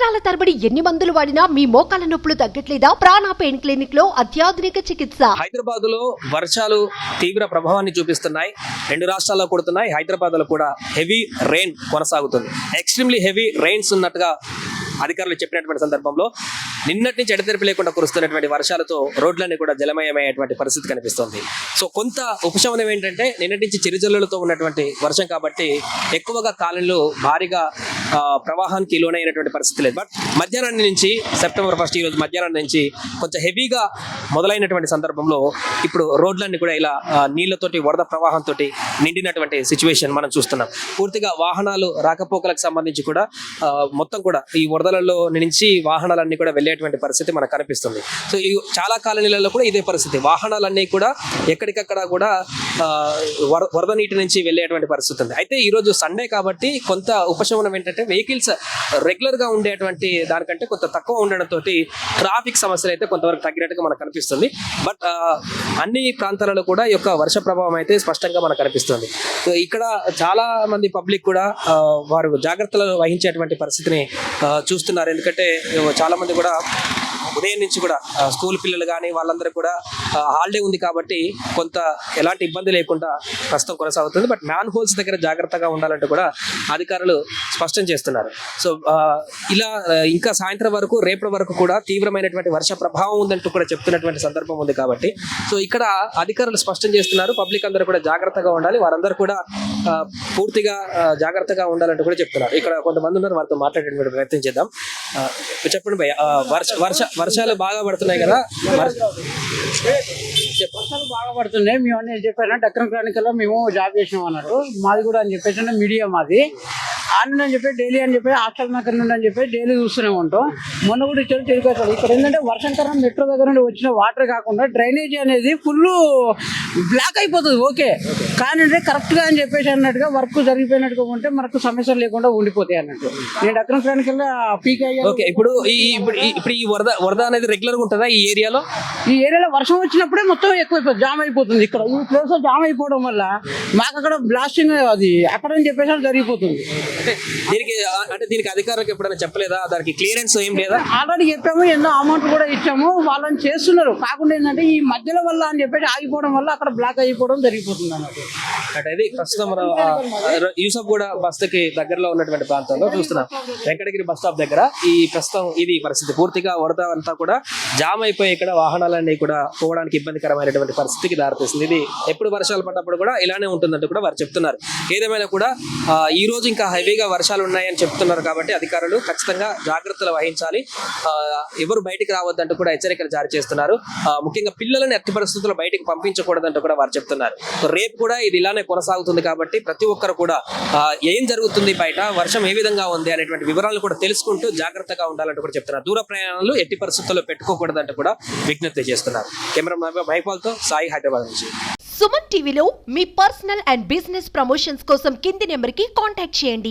సంవత్సరాల తరబడి ఎన్ని మందులు వాడినా మీ మోకాల నొప్పులు తగ్గట్లేదా? ప్రాణ పెయిన్ క్లినిక్లో అత్యాధునిక చికిత్స. హైదరాబాద్లో వర్షాలు తీవ్ర ప్రభావాన్ని చూపిస్తున్నాయి. రెండు రాష్ట్రాల్లో కొడుతున్నాయి. హైదరాబాద్లో కూడా హెవీ రెయిన్ కొనసాగుతుంది. ఎక్స్ట్రీమ్లీ హెవీ రెయిన్స్ ఉన్నట్టుగా అధికారులు చెప్పినటువంటి సందర్భంలో నిన్నటి నుంచి ఎడతెరిపి లేకుండా కురుస్తున్నటువంటి వర్షాలతో రోడ్లన్నీ కూడా జలమయమయ్యేటువంటి పరిస్థితి కనిపిస్తుంది. సో కొంత ఉపశమనం ఏంటంటే నిన్నటి నుంచి చిరుజల్లులతో ఉన్నటువంటి వర్షం కాబట్టి ఎక్కువగా కాలనీలు భారీగా ప్రవాహానికి లోనైనటువంటి పరిస్థితి లేదు. బట్ మధ్యాహ్నం నుంచి సెప్టెంబర్ ఫస్ట్ ఈ రోజు మధ్యాహ్నం నుంచి కొంచెం హెవీగా మొదలైనటువంటి సందర్భంలో ఇప్పుడు రోడ్లన్నీ కూడా ఇలా నీళ్ళతోటి వరద ప్రవాహంతో నిండినటువంటి సిచ్యువేషన్ మనం చూస్తున్నాం. పూర్తిగా వాహనాలు రాకపోకలకు సంబంధించి కూడా మొత్తం కూడా ఈ వరదలలో నుంచి వాహనాలన్నీ కూడా వెళ్ళేటువంటి పరిస్థితి మనకు కనిపిస్తుంది. సో ఈ చాలా కాలనీలలో కూడా ఇదే పరిస్థితి. వాహనాలన్నీ కూడా ఎక్కడికక్కడ కూడా వర- వరద నీటి నుంచి వెళ్ళేటువంటి పరిస్థితి ఉంది అయితే ఈ రోజు సండే కాబట్టి కొంత ఉపశమనం ఏంటంటే వెహికల్స్ రెగ్యులర్గా ఉండేటువంటి దానికంటే కొంత తక్కువ ఉండడంతో ట్రాఫిక్ సమస్యలు అయితే కొంతవరకు తగ్గినట్టుగా మనకు కనిపిస్తుంది. బట్ అన్ని ప్రాంతాలలో కూడా ఈ యొక్క వర్ష ప్రభావం అయితే స్పష్టంగా మనకు కనిపిస్తుంది. ఇక్కడ చాలా మంది పబ్లిక్ కూడా వారు జాగ్రత్తలు వహించేటువంటి పరిస్థితిని చూస్తున్నారు. ఎందుకంటే చాలా మంది కూడా ఉదయం నుంచి కూడా స్కూల్ పిల్లలు కానీ వాళ్ళందరూ కూడా హాలిడే ఉంది కాబట్టి కొంత ఎలాంటి ఇబ్బంది లేకుండా ప్రస్తుతం కొనసాగుతుంది. బట్ మ్యాన్ హోల్స్ దగ్గర జాగ్రత్తగా ఉండాలంటే కూడా అధికారులు స్పష్టం చేస్తున్నారు. సో ఇలా ఇంకా సాయంత్రం వరకు రేపటి వరకు కూడా తీవ్రమైనటువంటి వర్ష ప్రభావం ఉందంటూ కూడా చెప్తున్నటువంటి సందర్భం ఉంది కాబట్టి సో ఇక్కడ అధికారులు స్పష్టం చేస్తున్నారు. పబ్లిక్ అందరూ కూడా జాగ్రత్తగా ఉండాలి. వారందరూ కూడా పూర్తిగా జాగ్రత్తగా ఉండాలంటూ కూడా చెప్తున్నారు. ఇక్కడ కొంతమంది ఉన్నారు వారితో మాట్లాడేటువంటి ప్రయత్నం చేద్దాం. చెప్పండి భయ్య. వర్ష వర్ష వర్షాలు బాగా పడుతున్నాయి కదా? వర్షాలు బాగా పడుతున్నాయి. మేము అన్ని చెప్పాను డక్కన్ క్రానికల్లో మేము జాబ్ చేసినాం అన్నట్టు. మాది కూడా అని చెప్పేసి మీడియా మాది. ఆన్ అని చెప్పి డైలీ అని చెప్పి హాస్టల్ నగర్ నుండి అని చెప్పి డైలీ చూస్తూనే ఉంటాం. మొన్న కూడా ఇచ్చారు తిరిగేసాడు ఇక్కడ ఏంటంటే వర్షం కారణం మెట్రో దగ్గర నుండి వచ్చిన వాటర్ కాకుండా డ్రైనేజీ అనేది ఫుల్ బ్లాక్ అయిపోతుంది. ఓకే. కానీ అంటే కరెక్ట్గా అని చెప్పేసి అన్నట్టుగా వర్క్ జరిగిపోయినట్టుగా ఉంటే మనకు సమస్యలు లేకుండా ఉండిపోతాయి అన్నట్టు. నేను డక్కన్ క్రానికల్లో పీక్ అయ్యా ఓకే ఇప్పుడు ఇప్పుడు ఈ- వరద వరద అనేది రెగ్యులర్గా ఉంటుందా ఈ ఏరియాలో? ఈ ఏరియాలో వర్షం వచ్చినప్పుడే మొత్తం ఎక్కువైపోతుంది జామ్ అయిపోతుంది. ఇక్కడ ఈ ప్లేస్ జామ్ అయిపోవడం వల్ల మాకు అక్కడ బ్లాస్టింగ్ అది అక్కడ అని చెప్పేసి జరిగిపోతుంది. అంటే దీనికి అంటే దీనికి అధికారులకు ఎప్పుడైనా చెప్పలేదా? దానికి క్లియరెన్స్ ఏం లేదా? ఆల్రెడీ చెప్పాము ఎన్నో అమౌంట్ కూడా ఇచ్చాము. వాళ్ళని చేస్తున్నారు. కాకుండా ఏంటంటే ఈ మధ్యలో వల్ల అని చెప్పేసి ఆగిపోవడం వల్ల అక్కడ బ్లాక్ అయిపోవడం జరిగిపోతుంది అన్నట్టు. అంటే ఇది ప్రస్తుతం యూసఫ్ కూడా బస్తకి దగ్గరలో ఉన్నటువంటి ప్రాంతంలో చూస్తున్నాం. వెంకటగిరి బస్ స్టాప్ దగ్గర ఈ ప్రస్తుతం ఇది పరిస్థితి. పూర్తిగా వరద అంతా కూడా జామ్ అయిపోయి ఇక్కడ వాహనాలన్నీ కూడా పోవడానికి ఇబ్బందికరమైనటువంటి పరిస్థితికి దారితీస్తుంది ఇది ఎప్పుడు వర్షాలు పడ్డప్పుడు కూడా ఇలానే ఉంటుందంటూ కూడా వారు చెప్తున్నారు. ఏదేమైనా కూడా ఈ రోజు ఇంకా హెవీగా వర్షాలు ఉన్నాయని చెప్తున్నారు కాబట్టి అధికారులు ఖచ్చితంగా జాగ్రత్తలు వహించాలి. ఎవరు బయటికి రావద్దంటూ కూడా హెచ్చరికలు జారీ చేస్తున్నారు. ముఖ్యంగా పిల్లలను ఎట్టి పరిస్థితుల్లో బయటికి పంపించకూడదంటూ కూడా వారు చెప్తున్నారు. సో రేపు కూడా ఇది ఇలానే కొనసాగుతుంది కాబట్టి ప్రతి ఒక్కరు కూడా ఏం జరుగుతుంది బయట వర్షం ఏ విధంగా ఉంది అనేటువంటి వివరాలు కూడా తెలుసుకుంటూ జాగ్రత్తగా ఉండాలంటూ కూడా చెప్తున్నారు. దూర ప్రయాణాలు ఎట్టి పరిస్థితుల్లో పెట్టుకోకూడదంటూ కూడా విజ్ఞప్తి చేస్తున్నారు. కెమెరా మైపాల్తో సాయి హైదరాబాద్ నుంచి. సుమన్ టీవీలో మీ పర్సనల్ అండ్ బిజినెస్ ప్రమోషన్స్ కోసం కింది నెంబర్కి కాంటాక్ట్ చేయండి.